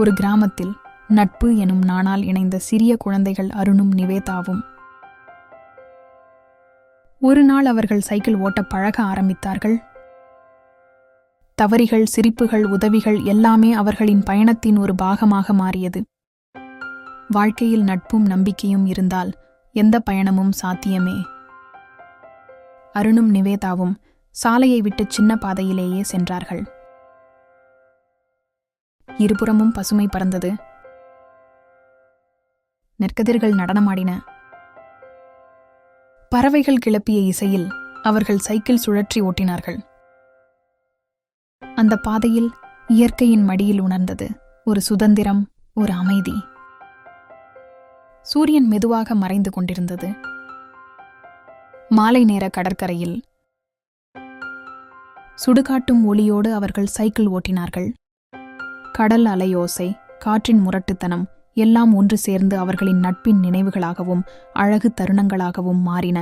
ஒரு கிராமத்தில் நட்பு எனும் நானால் இணைந்த சிறிய குழந்தைகள் அருணும் நிவேதாவும். ஒரு நாள் அவர்கள் சைக்கிள் ஓட்ட பழக ஆரம்பித்தார்கள். தவறிகள் சிரிப்புகள் உதவிகள் எல்லாமே அவர்களின் பயணத்தின் ஒரு பாகமாக மாறியது. வாழ்க்கையில் நட்பும் நம்பிக்கையும் இருந்தால் எந்த பயணமும் சாத்தியமே. அருணும் நிவேதாவும் சாலையை விட்டு சின்ன பாதையிலேயே சென்றார்கள். இருபுறமும் பசுமை பறந்தது. நெற்கதிர்கள் நடனமாடின. பறவைகள் கிளப்பிய இசையில் அவர்கள் சைக்கிள் சுழற்றி ஓட்டினார்கள். அந்த பாதையில் இயற்கையின் மடியில் உணர்ந்தது ஒரு சுதந்திரம் ஒரு அமைதி. சூரியன் மெதுவாக மறைந்து கொண்டிருந்தது. மாலை நேர கடற்கரையில் சுடுகாட்டும் ஒளியோடு அவர்கள் சைக்கிள் ஓட்டினார்கள். கடல் அலையோசை காற்றின் முரட்டுத்தனம் எல்லாம் ஒன்று சேர்ந்து அவர்களின் நட்பின் நினைவுகளாகவும் அழகு தருணங்களாகவும் மாறின.